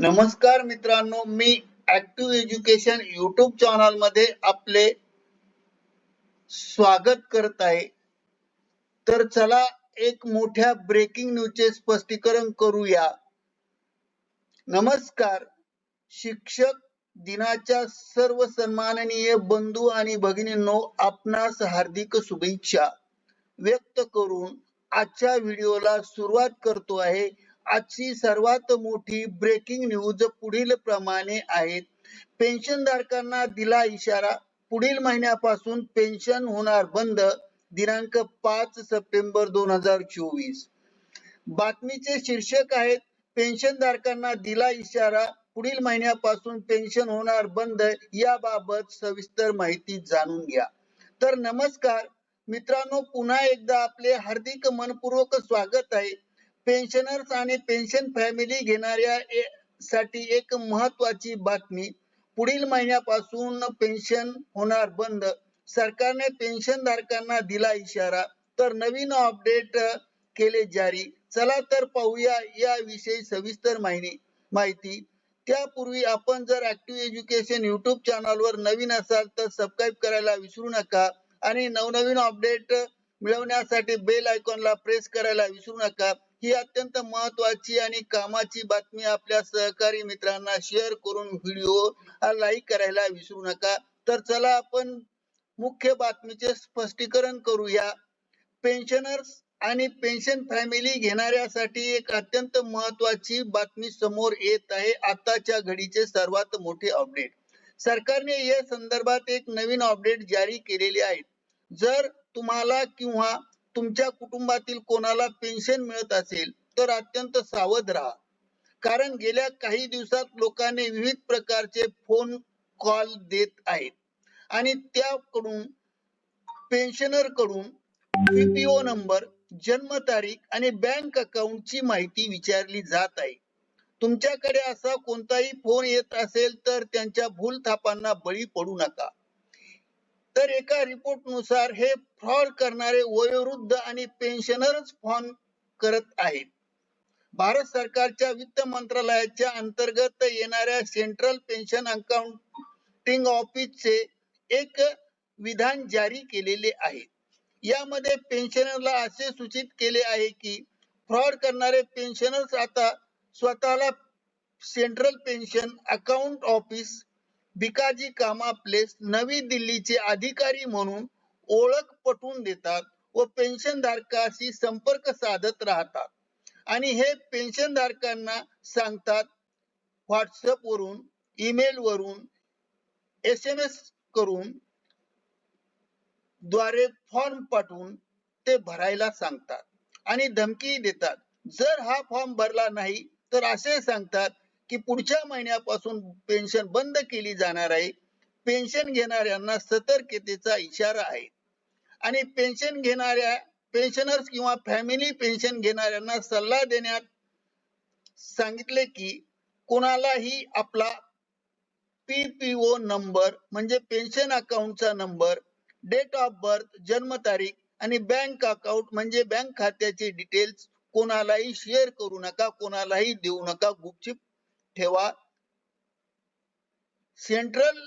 नमस्कार मित्रांनो मी ऍक्टिव्ह एज्युकेशन युट्यूब चॅनलमध्ये आपले स्वागत करत आहे. तर चला एक मोठ्या ब्रेकिंग न्यूजचे स्पष्टीकरण करूया. नमस्कार शिक्षक दिनाच्या सर्व सन्माननीय बंधू आणि भगिनींनो आपणास हार्दिक शुभेच्छा व्यक्त करून आजच्या व्हिडिओला सुरुवात करतो आहे. आजची सर्वात मोठी ब्रेकिंग न्यूज पुढील प्रमाणे आहेत पेन्शनधारकांना दिला इशारा. पुढील महिन्यापासून पेन्शन होणार बंद. दिनांक पाच सप्टेंबर दोन हजार चोवीस. बातमीचे शीर्षक आहेत. पेन्शनधारकांना दिला इशारा. पुढील महिन्यापासून पेन्शन होणार बंद. याबाबत सविस्तर माहिती जाणून घ्या. तर नमस्कार. मित्रांनो पुन्हा एकदा आपले हार्दिक मनपूर्वक स्वागत आहे. पेन्शनर्स आणि पेन्शन फॅमिली घेणाऱ्या साठी एक महत्वाची बातमी. पुढील महिन्यापासून पेन्शन होणार बंद. सरकारने पेन्शन धारकांना दिला इशारा. तर नवीन अपडेट केले जारी. चला तर पाहूया याविषयी सविस्तर माहिती माहिती. त्यापूर्वी आपण जर ऍक्टिव्ह एज्युकेशन युट्यूब चॅनलवर नवीन असाल तर सबस्क्राईब करायला विसरू नका आणि नवनवीन अपडेट मिळवण्यासाठी बेल आयकॉनला प्रेस करायला विसरू नका. ही अत्यंत महत्वाची आणि कामाची बातमी आपल्या सहकारी मित्रांना शेअर करून व्हिडिओ लाईक करायला विसरू नका. तर चला आपण मुख्य बातमीचे स्पष्टीकरण करूया. पेन्शनर्स आणि पेन्शन फॅमिली घेणाऱ्यासाठी एक अत्यंत महत्वाची बातमी समोर येत आहे. आताच्या घडीचे सर्वात मोठे अपडेट सरकारने या संदर्भात एक नवीन अपडेट जारी केलेले आहे. जर तुम्हाला किंवा तुमच्या कुटुंबातील कोणाला पेन्शन मिळत असेल तर अत्यंत सावध राहा. कारण गेल्या काही दिवसात लोकांनी विविध प्रकारचे फोन कॉल देत आहेत. आणि त्याकडून पेन्शनरकडून पीपीओ नंबर जन्मतारीख आणि बँक अकाउंटची माहिती विचारली जात आहे. तुमच्याकडे असा कोणताही फोन येत असेल तर त्यांच्या भूलथापांना बळी पडू नका. तर एका रिपोर्टनुसार हे फ्रॉड करणारे वयोवृद्ध आणि पेन्शनरच फोन करत आहेत. भारत सरकारच्या वित्त मंत्रालयाच्या अंतर्गत येणाऱ्या सेंट्रल पेन्शन अकाउंटिंग ऑफिसचे एक विधान जारी केलेले आहे. यामध्ये पेन्शनरला असे सूचित केले आहे की फ्रॉड करणारे पेन्शनर्स आता स्वतःला central pension account office Bhikaji Cama place नवी दिल्लीचे अधिकारी म्हणून ओळख पटवून देतात व पेन्शन धारकाशी संपर्क साधत राहतात. आणि हे पेन्शन धारकांना सांगतात व्हॉट्सअप वरून ईमेल वरून एस एम एस करून द्वारे फॉर्म पाठवून ते भरायला सांगतात. आणि धमकी देतात. जर हा फॉर्म भरला नाही तर असे सांगतात की पुढच्या महिन्यापासून पेन्शन बंद केली जाणार आहे. पेन्शन घेणाऱ्यांना सतर्कतेचा इशारा आहे. आणि पेन्शन घेणाऱ्या पेन्शनर्स किंवा फॅमिली पेन्शन घेणाऱ्यांना सल्ला देण्यात सांगितले की कोणालाही आपला पीपीओ नंबर म्हणजे पेन्शन अकाउंटचा नंबर डेट ऑफ बर्थ जन्मतारीख आणि बँक अकाउंट म्हणजे बँक खात्याचे डिटेल्स कोणालाही शेअर करू नका कोणालाही देऊ नका गुपचूप ठेवा. सेंट्रल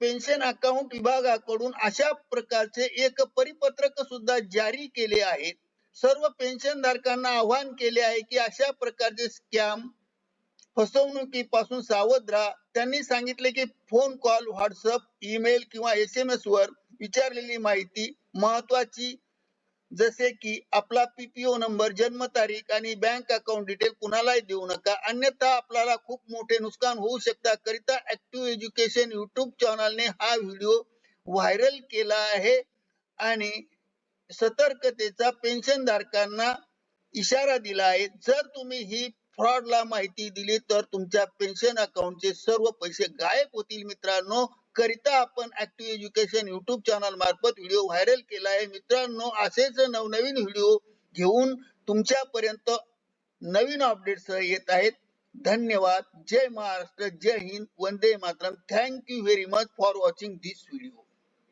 पेन्शन अकाउंट विभागाकडून अशा प्रकारचे एक परिपत्रक सुद्धा जारी केले आहे सर्व पेन्शन धारकांना आवाहन केले आहे की अशा प्रकारचे स्कॅम फसवणुकीपासून सावध राहा. त्यांनी सांगितले की फोन कॉल व्हॉट्सअप ईमेल किंवा एस एम एस वर विचारलेली माहिती महत्वाची जसे की आपला पीपीओ नंबर जन्मतारीख आणि बँक अकाउंट डिटेल कुणालाही देऊ नका. अन्यथा आपल्याला खूप मोठे नुकसान होऊ शकता. करिता ऍक्टिव्ह एज्युकेशन युट्यूब चॅनलने हा व्हिडिओ व्हायरल केला आहे. आणि सतर्कतेचा पेन्शन धारकांना इशारा दिला आहे. जर तुम्ही ही फ्रॉडला माहिती दिली तर तुमच्या पेन्शन अकाउंटचे सर्व पैसे गायब होतील मित्रांनो. करिता आपण ऍक्टिव्ह एज्युकेशन युट्यूब चॅनल मार्फत व्हिडिओ व्हायरल केला आहे. मित्रांनो असेच नवनवीन व्हिडिओ घेऊन तुमच्यापर्यंत नवीन अपडेट्स येत आहेत. धन्यवाद. जय महाराष्ट्र. जय हिंद. वंदे Mataram. Thank you very much for watching this video